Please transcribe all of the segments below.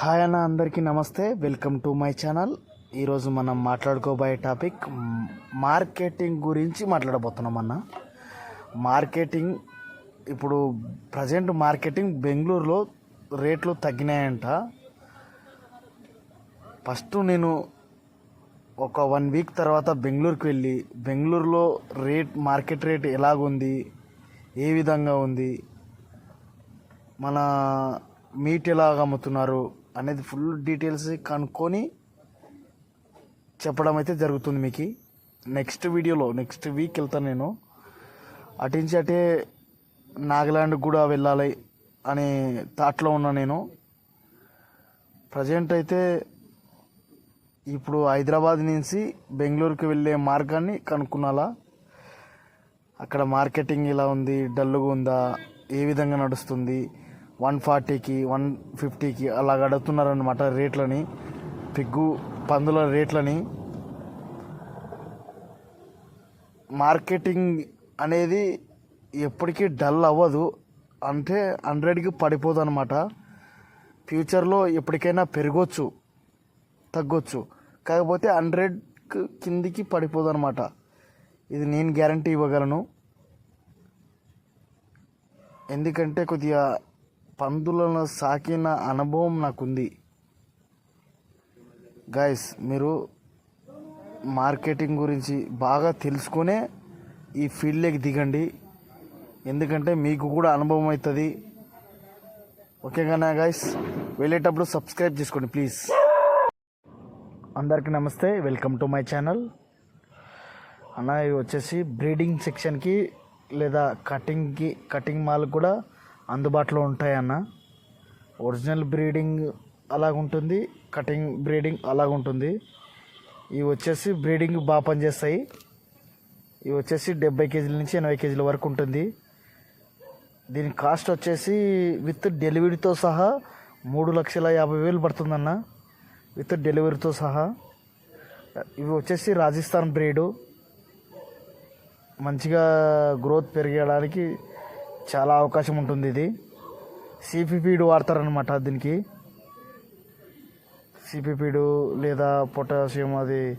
Hi అన్న అందరికీ నమస్తే. వెల్కమ్ టు మై ఛానల్ ఈరోజు మనం మాట్లాడుకోబోయే టాపిక్ మార్కెటింగ్ గురించి మాట్లాడబోతున్నాం అన్న. మార్కెటింగ్ ఇప్పుడు ప్రజెంట్ మార్కెటింగ్ బెంగళూరులో రేట్లు తగ్గినాయంట. ఫస్ట్ నేను ఒక వన్ వీక్ తర్వాత బెంగళూరుకి వెళ్ళి బెంగళూరులో రేట్ మార్కెట్ రేట్ ఎలాగుంది? ఏ విధంగా ఉంది? మన మీట్ ఎలాగ అమ్ముతున్నారు? అనేది ఫుల్ డీటెయిల్స్ కనుక్కొని చెప్పడం అయితే జరుగుతుంది మీకు. నెక్స్ట్ వీడియోలో నెక్స్ట్ వీక్ వెళ్తాను నేను. అటు నుంచి అటే నాగాలాండ్ కూడా వెళ్ళాలి అనే థాట్లో ఉన్నా నేను. ప్రజెంట్ అయితే ఇప్పుడు హైదరాబాద్ నుంచి బెంగళూరుకి వెళ్ళే మార్గాన్ని కనుక్కున్నాలా? అక్కడ మార్కెటింగ్ ఎలా ఉంది? డల్లుగా ఉందా? ఏ విధంగా నడుస్తుంది? వన్ ఫార్టీకి వన్ ఫిఫ్టీకి అలా అడుగుతున్నారనమాట రేట్లని. పిగ్గు పందుల రేట్లని. మార్కెటింగ్ అనేది ఎప్పటికీ డల్ అవ్వదు. అంటే హండ్రెడ్కి పడిపోదు అనమాట ఫ్యూచర్లో ఎప్పటికైనా పెరగవచ్చు తగ్గొచ్చు. కాకపోతే హండ్రెడ్ కిందికి పడిపోదు అనమాట ఇది నేను గ్యారంటీ ఇవ్వగలను. ఎందుకంటే కొద్దిగా పందులను సాకిన అనుభవం నాకుంది. గాయస్ మీరు మార్కెటింగ్ గురించి బాగా తెలుసుకునే ఈ ఫీల్డ్లోకి దిగండి. ఎందుకంటే మీకు కూడా అనుభవం అవుతుంది. ఓకేగానా గాయస్ వెళ్ళేటప్పుడు సబ్స్క్రైబ్ చేసుకోండి ప్లీజ్ అందరికీ నమస్తే. వెల్కమ్ టు మై ఛానల్ అన్న ఇవి వచ్చేసి బ్రీడింగ్ సెక్షన్కి లేదా కటింగ్కి కటింగ్ మాల్ కూడా అందుబాటులో ఉంటాయి అన్న ఒరిజినల్ బ్రీడింగ్ అలాగుంటుంది కటింగ్ బ్రీడింగ్ అలాగుంటుంది. ఇవి వచ్చేసి బ్రీడింగ్ బాగా పనిచేస్తాయి. ఇవి వచ్చేసి డెబ్బై కేజీల నుంచి ఎనభై కేజీల వరకు ఉంటుంది. దీని కాస్ట్ వచ్చేసి విత్ డెలివరీతో సహా మూడు లక్షల యాభై వేలు పడుతుందన్న. విత్ డెలివరీతో సహా. ఇవి వచ్చేసి రాజస్థాన్ బ్రీడు. మంచిగా గ్రోత్ పెరిగడానికి చాలా అవకాశం ఉంటుంది ఇది. సిపి వాడతారనమాట దీనికి. సిపిపీడు లేదా పొటాషియం అది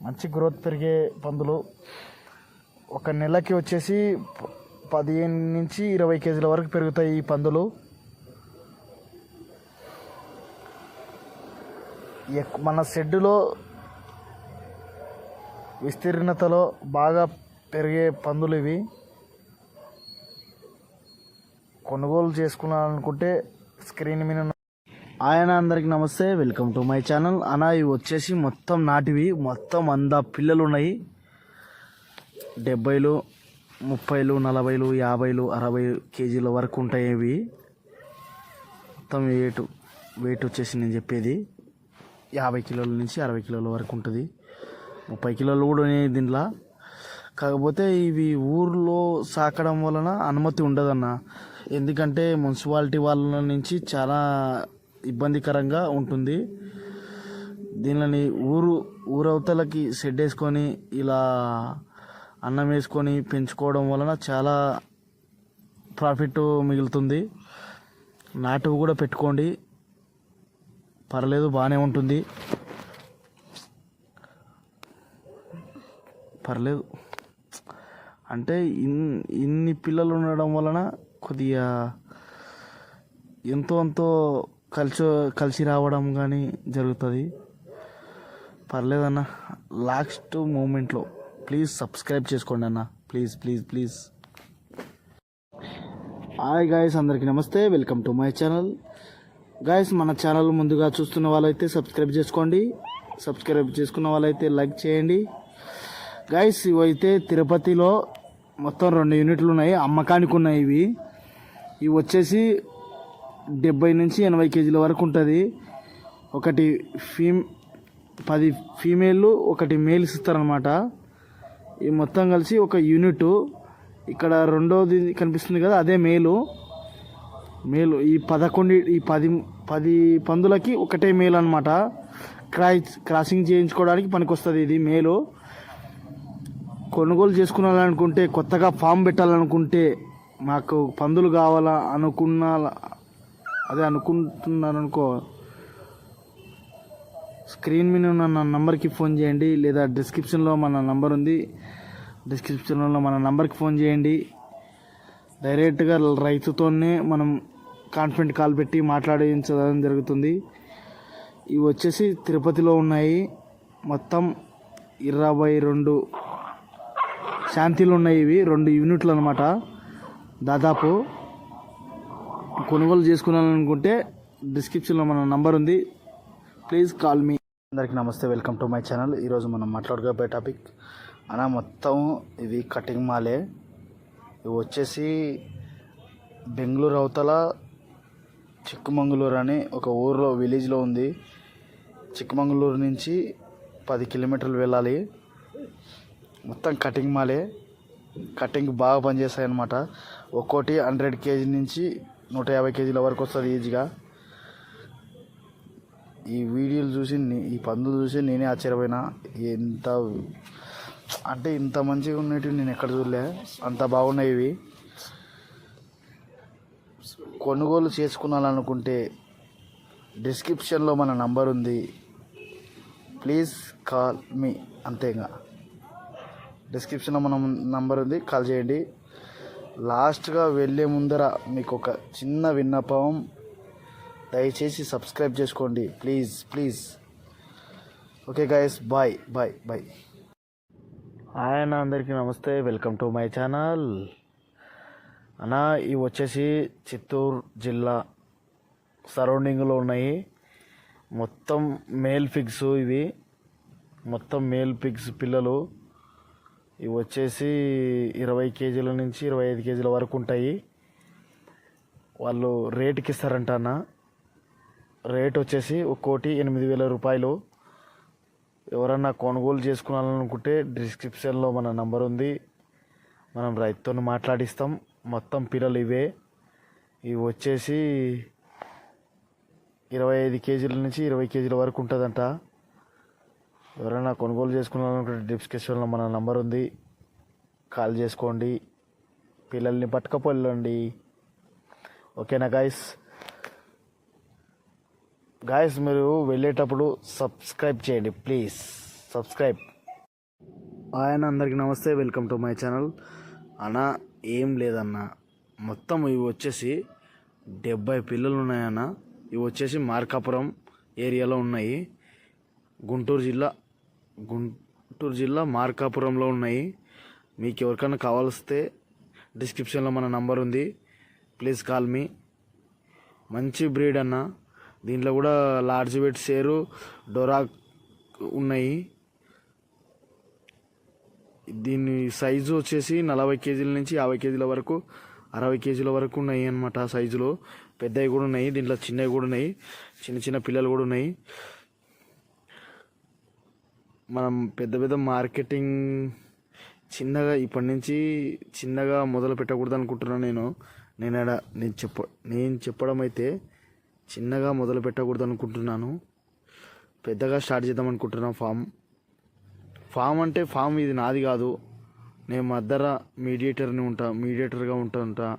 మంచి గ్రోత్ పెరిగే పందులు. ఒక నెలకి వచ్చేసి ప- పదిహేను నుంచి ఇరవై కేజీల వరకు పెరుగుతాయి ఈ పందులు. మన షెడ్డులో విస్తీర్ణతలో బాగా పెరిగే పందులు ఇవి. కొనుగోలు చేసుకున్నారనుకుంటే స్క్రీన్ మీద ఆయన అందరికి నమస్తే వెల్కమ్ టు మై ఛానల్. అనా ఇవి వచ్చేసి మొత్తం నాటివి. మొత్తం అంద పిల్లలు ఉన్నాయి. డెబ్బైలు ముప్పైలు నలభైలు యాభైలు అరవై కేజీల వరకు ఉంటాయి ఇవి. మొత్తం వెయిట్ వెయిట్ వచ్చేసి నేను చెప్పేది. యాభై కిలోల నుంచి అరవై కిలోల వరకు ఉంటుంది. ముప్పై కిలోలు కూడా ఉన్నాయి దీంట్లో. కాకపోతే ఇవి ఊర్లో సాకడం వలన అనుమతి ఉండదన్న. ఎందుకంటే మున్సిపాలిటీ వాళ్ళ నుంచి చాలా ఇబ్బందికరంగా ఉంటుంది. దీనిని ఊరు ఊరవతలకి షెడ్ వేసుకొని ఇలా అన్నం వేసుకొని పెంచుకోవడం వలన చాలా ప్రాఫిట్ మిగులుతుంది. నాటువు కూడా పెట్టుకోండి. పర్లేదు బాగానే ఉంటుంది. పర్లేదు. అంటే ఇన్ ఇన్ని పిల్లలు ఉండడం వలన కొద్దిగా ఎంతో ఎంతో కలిసి కలిసి రావడం కానీ జరుగుతుంది. పర్లేదన్న లాస్ట్ మూమెంట్లో ప్లీజ్ సబ్స్క్రైబ్ చేసుకోండి అన్న. Please please please. Hi guys అందరికీ నమస్తే. Welcome to my channel. Guys మన ఛానల్ ముందుగా చూస్తున్న వాళ్ళైతే సబ్స్క్రైబ్ చేసుకోండి. సబ్స్క్రైబ్ చేసుకున్న వాళ్ళైతే లైక్ చేయండి. గైస్ ఇవైతే తిరుపతిలో మొత్తం రెండు యూనిట్లు ఉన్నాయి. అమ్మకానికి ఉన్నాయి ఇవి. ఇవి వచ్చేసి డెబ్బై నుంచి ఎనభై కేజీల వరకు ఉంటుంది. ఒకటి ఫీమ్ పది ఫీమేళ్ళు ఒకటి మేల్స్ ఇస్తారనమాట ఈ మొత్తం కలిసి ఒక యూనిట్. ఇక్కడ రెండోది కనిపిస్తుంది కదా అదే మేలు. మేలు. ఈ పదకొండు ఈ పది పది పందులకి ఒకటే మేలు అనమాట క్రాయ్ క్రాసింగ్ చేయించుకోవడానికి పనికొస్తుంది ఇది మేలు. కొనుగోలు చేసుకోవాలనుకుంటే కొత్తగా ఫామ్ పెట్టాలనుకుంటే మాకు పందులు కావాలా అనుకున్న అదే అనుకుంటున్నారు అనుకో స్క్రీన్ మీద ఉన్న నా నంబర్కి ఫోన్ చేయండి. లేదా డిస్క్రిప్షన్లో మన నంబర్ ఉంది. డిస్క్రిప్షన్లో మన నంబర్కి ఫోన్ చేయండి. డైరెక్ట్గా రైతుతోనే మనం కాన్ఫిడెంట్ కాల్ పెట్టి మాట్లాడించడం జరుగుతుంది. ఇవి వచ్చేసి తిరుపతిలో ఉన్నాయి. మొత్తం ఇరవై రెండు శాంతిలు ఉన్నాయి ఇవి రెండు యూనిట్లు అనమాట దాదాపు కొనుగోలు చేసుకోవాలనుకుంటే డిస్క్రిప్షన్లో మన నంబర్ ఉంది. Please call me. అందరికీ నమస్తే వెల్కమ్ టు మై ఛానల్. ఈరోజు మనం మాట్లాడుకోబోయే టాపిక్ అనా మొత్తం ఇది కటింగ్ మాలే. ఇవి వచ్చేసి బెంగళూరు అవతల చిక్కమంగళూరు అని ఒక ఊర్లో విలేజ్లో ఉంది. చిక్కమంగళూరు నుంచి పది కిలోమీటర్లు వెళ్ళాలి. మొత్తం కటింగ్ మాలే. కటింగ్ బాగా పనిచేస్తాయి అనమాట ఒక్కోటి హండ్రెడ్ కేజీ నుంచి నూట యాభై కేజీల వరకు వస్తుంది ఈజీగా. ఈ వీడియోలు చూసి ఈ పందులు చూసి నేనే ఆశ్చర్యపోయినా. ఎంత అంటే ఇంత మంచిగా ఉన్నట్టు నేను ఎక్కడ చూడలే. అంత బాగున్నాయి ఇవి. కొనుగోలు చేసుకున్నాలనుకుంటే డిస్క్రిప్షన్లో మన నంబర్ ఉంది. ప్లీజ్ కాల్ మీ అంతేగా డిస్క్రిప్షన్లో మన నంబర్ ఉంది. కాల్ చేయండి. లాస్ట్గా వెళ్ళే ముందర మీకు ఒక చిన్న విన్నపం. దయచేసి సబ్స్క్రైబ్ చేసుకోండి. Please please okay guys bye bye bye ఆయన అందరికీ నమస్తే. వెల్కమ్ టు మై ఛానల్ అన్న ఇవి వచ్చేసి చిత్తూరు జిల్లా సరౌండింగ్లో ఉన్నాయి. మొత్తం మేల్ ఫిగ్స్ ఇవి. మొత్తం మేల్ పిగ్స్ పిల్లలు. ఇవి వచ్చేసి ఇరవై కేజీల నుంచి ఇరవై ఐదు కేజీల వరకు ఉంటాయి. వాళ్ళు రేటుకి ఇస్తారంట అన్న. రేట్ వచ్చేసి ఒక్కోటి ఎనిమిది వేల రూపాయలు. ఎవరన్నా కొనుగోలు చేసుకోవాలనుకుంటే డిస్క్రిప్షన్లో మన నంబర్ ఉంది. మనం రైతుతో మాట్లాడిస్తాం. మొత్తం పిల్లలు ఇవే. ఇవి వచ్చేసి ఇరవై ఐదు కేజీల నుంచి ఇరవై కేజీల వరకు ఉంటుందంట. ఎవరైనా కొనుగోలు చేసుకున్నారనుకుంటే డిస్క్రిప్షన్లో మన నంబర్ ఉంది. కాల్ చేసుకోండి. పిల్లల్ని పట్టుకపోళ్ళండి ఓకేనా గాయస్ గాయస్ మీరు వెళ్ళేటప్పుడు సబ్స్క్రైబ్ చేయండి ప్లీజ్ సబ్స్క్రైబ్ ఆయన అందరికీ నమస్తే. వెల్కమ్ టు మై ఛానల్ అన్న ఏం లేదన్న. మొత్తం ఇవి వచ్చేసి డెబ్బై పిల్లలు ఉన్నాయన్న. ఇవి వచ్చేసి మార్కాపురం ఏరియాలో ఉన్నాయి. గుంటూరు జిల్లా గుంటూరు జిల్లా మార్కాపురంలో ఉన్నాయి. మీకు ఎవరికైనా కావాల్స్తే డిస్క్రిప్షన్లో మన నంబర్ ఉంది. Please call me. మంచి బ్రీడ్ అన్న. దీంట్లో కూడా లార్జ్ వెట్ షేరు డొరాక్ ఉన్నాయి. దీని సైజు వచ్చేసి నలభై కేజీల నుంచి యాభై కేజీల వరకు అరవై కేజీల వరకు ఉన్నాయి అన్నమాట సైజులో. పెద్దవి కూడా ఉన్నాయి దీంట్లో చిన్నవి కూడా ఉన్నాయి. చిన్న చిన్న పిల్లలు కూడా ఉన్నాయి. మనం పెద్ద పెద్ద మార్కెటింగ్ చిన్నగా ఇప్పటి నుంచి చిన్నగా మొదలు పెట్టకూడదు అనుకుంటున్నాను నేను. నేను ఆడ నేను చెప్ప నేను చెప్పడం అయితే చిన్నగా మొదలు పెట్టకూడదు అనుకుంటున్నాను. పెద్దగా స్టార్ట్ చేద్దాం అనుకుంటున్నాను ఫామ్. ఫామ్ అంటే ఫామ్ ఇది నాది కాదు. నేను మద్దర మీడియేటర్ని ఉంటా మీడియేటర్గా ఉంటా ఉంటా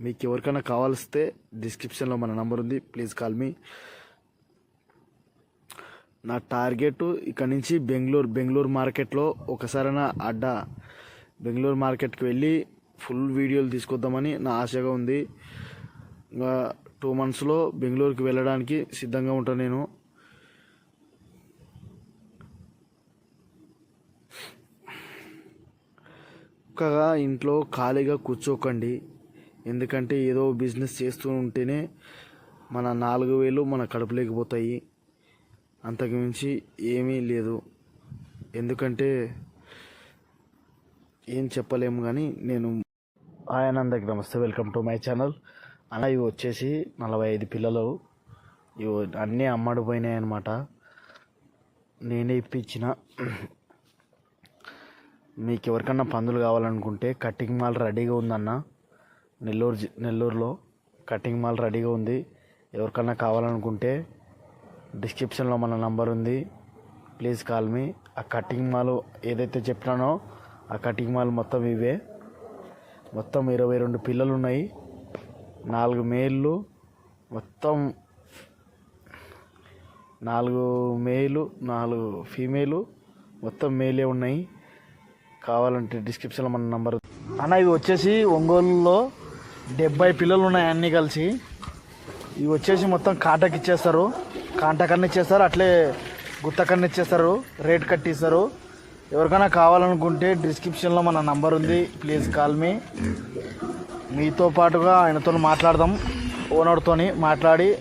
మీకు ఎవరికైనా కావాల్స్తే డిస్క్రిప్షన్లో మన నంబర్ ఉంది. Please call me. నా టార్గెట్ ఇక్కడ నుంచి బెంగళూరు బెంగళూరు మార్కెట్లో ఒకసారైనా అడ్డా బెంగళూరు మార్కెట్కి వెళ్ళి ఫుల్ వీడియోలు తీసుకొద్దామని నా ఆశగా ఉంది. ఇంకా టూ మంత్స్లో బెంగళూరుకి వెళ్ళడానికి సిద్ధంగా ఉంటాను నేను. ఒక్కగా ఇంట్లో ఖాళీగా కూర్చోకండి. ఎందుకంటే ఏదో బిజినెస్ చేస్తూ ఉంటేనే మన నాలుగు వేలు మన కడుపులోకి పోతాయి. అంతకుమించి ఏమీ లేదు. ఎందుకంటే ఏం చెప్పలేము కానీ నేను ఆయన అందరికి నమస్తే వెల్కమ్ టు మై ఛానల్. అలా ఇవి వచ్చేసి నలభై ఐదు పిల్లలు. ఇవి అన్నీ అమ్మాడిపోయినాయి అనమాట నేనే ఇప్పించిన. మీకు ఎవరికన్నా పందులు కావాలనుకుంటే కటింగ్ మాల్ రెడీగా ఉందన్న నెల్లూరు జి- నెల్లూరులో కటింగ్ మాల్ రెడీగా ఉంది. ఎవరికన్నా కావాలనుకుంటే డిస్క్రిప్షన్లో మన నంబర్ ఉంది. Please call me. ఆ కటింగ్ మాల్ ఏదైతే చెప్పినానో ఆ కటింగ్ మాల్ మొత్తం ఇవే. మొత్తం ఇరవై రెండు పిల్లలు ఉన్నాయి నాలుగు మేళ్ళు. మొత్తం నాలుగు మేలు నాలుగు ఫీమేలు. మొత్తం మేలే ఉన్నాయి. కావాలంటే డిస్క్రిప్షన్లో మన నంబర్. అన్న ఇవి వచ్చేసి ఒంగోలులో డెబ్బై పిల్లలు ఉన్నాయి అన్నీ కలిసి. ఇవి వచ్చేసి మొత్తం కాటకి ఇచ్చేస్తారు. కాంటాకన్నా ఇచ్చేస్తారు అట్లే గుత్తకన్నా ఇచ్చేస్తారు రేట్ కట్టిస్తారు. ఎవరికైనా కావాలనుకుంటే డిస్క్రిప్షన్లో మన నంబర్ ఉంది ప్లీజ్ కాల్ మీ. మీతో పాటుగా ఆయనతో మాట్లాడదాం ఓనర్తో మాట్లాడి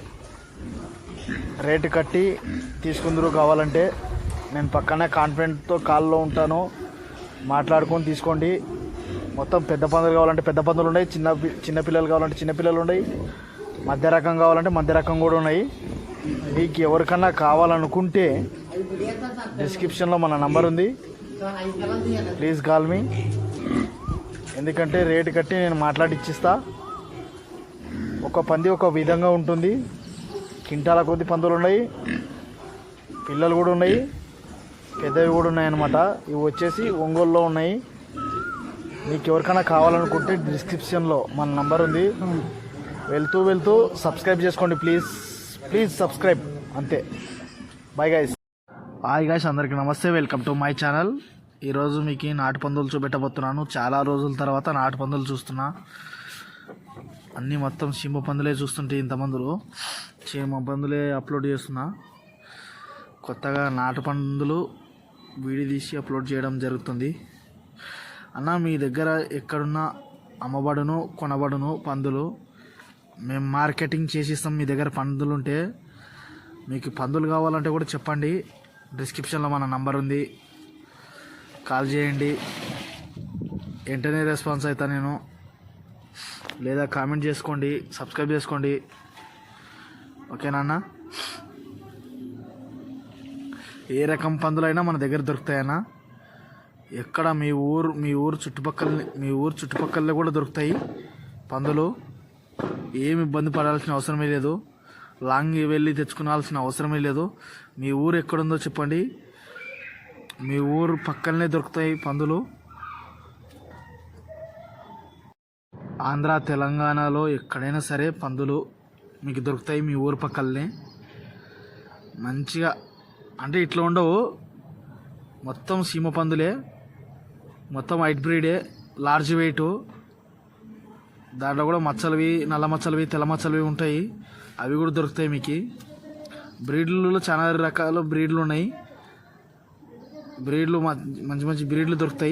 రేటు కట్టి తీసుకుందరు కావాలంటే నేను పక్కనే కాన్ఫిడెంట్తో కాల్లో ఉంటాను మాట్లాడుకొని తీసుకోండి. మొత్తం పెద్ద పందులు కావాలంటే పెద్ద పందులు ఉన్నాయి చిన్న పి- కావాలంటే చిన్నపిల్లలు ఉన్నాయి మధ్య రకం కావాలంటే మధ్య రకం కూడా ఉన్నాయి. మీకు ఎవరికన్నా కావాలనుకుంటే డిస్క్రిప్షన్లో మన నంబర్ ఉంది. Please call me. ఎందుకంటే రేటు కట్టి నేను మాట్లాడి ఇచ్చిస్తా ఒక పంది ఒక విధంగా ఉంటుంది. కింటాల కొద్ది పందులు ఉన్నాయి. పిల్లలు కూడా ఉన్నాయి. పెద్దవి కూడా ఉన్నాయి అన్నమాట ఇవి వచ్చేసి ఒంగోలులో ఉన్నాయి. మీకు ఎవరికైనా కావాలనుకుంటే డిస్క్రిప్షన్లో మన నంబర్ ఉంది. వెళ్తూ వెళ్తూ సబ్స్క్రైబ్ చేసుకోండి ప్లీజ్. ప్లీజ్ సబ్స్క్రైబ్ అంతే. బాయ్ గైస్ హాయ్ గాయస్ అందరికీ నమస్తే. వెల్కమ్ టు మై ఛానల్ ఈరోజు మీకు నాటు పందులు చూపెట్టబోతున్నాను. చాలా రోజుల తర్వాత నాటు పందులు చూస్తున్నా. అన్నీ మొత్తం చీమ పందులే చూస్తుంటే ఇంతమందులు. చీమ పందులే అప్లోడ్ చేస్తున్నా. కొత్తగా నాటు పందులు వీడియో తీసి అప్లోడ్ చేయడం జరుగుతుంది. అన్న మీ దగ్గర ఎక్కడున్నా అమ్మబడును కొనబడును పందులు? మేము మార్కెటింగ్ చేసిస్తాం మీ దగ్గర పందులు ఉంటే మీకు పందులు కావాలంటే కూడా చెప్పండి. డిస్క్రిప్షన్లో మన నంబర్ ఉంది. కాల్ చేయండి. వెంటనే రెస్పాన్స్ అవుతా నేను. లేదా కామెంట్ చేసుకోండి సబ్స్క్రైబ్ చేసుకోండి. ఓకేనా అన్న ఏ రకం పందులైనా మన దగ్గర దొరుకుతాయన్నా. ఎక్కడ మీ ఊరు మీ ఊరు చుట్టుపక్కల మీ ఊరు చుట్టుపక్కల కూడా దొరుకుతాయి పందులు. ఏమి ఇబ్బంది పడాల్సిన అవసరమే లేదు. లాంగ్ వెళ్ళి తెచ్చుకోవాల్సిన అవసరమే లేదు. మీ ఊరు ఎక్కడుందో చెప్పండి. మీ ఊరు పక్కనే దొరుకుతాయి పందులు. ఆంధ్ర తెలంగాణలో ఎక్కడైనా సరే పందులు మీకు దొరుకుతాయి మీ ఊరు పక్కలనే. మంచిగా అంటే ఇట్లా ఉండవు. మొత్తం సీమ పందులే. మొత్తం వైట్ బ్రీడే లార్జ్ వెయిట్. దాంట్లో కూడా మచ్చలవి నల్ల మచ్చలవి తెల్ల మచ్చలవి ఉంటాయి. అవి కూడా దొరుకుతాయి మీకు. బ్రీడ్లలో చాలా రకాల బ్రీడ్లు ఉన్నాయి. బ్రీడ్లు మ- మంచి మంచి బ్రీడ్లు దొరుకుతాయి.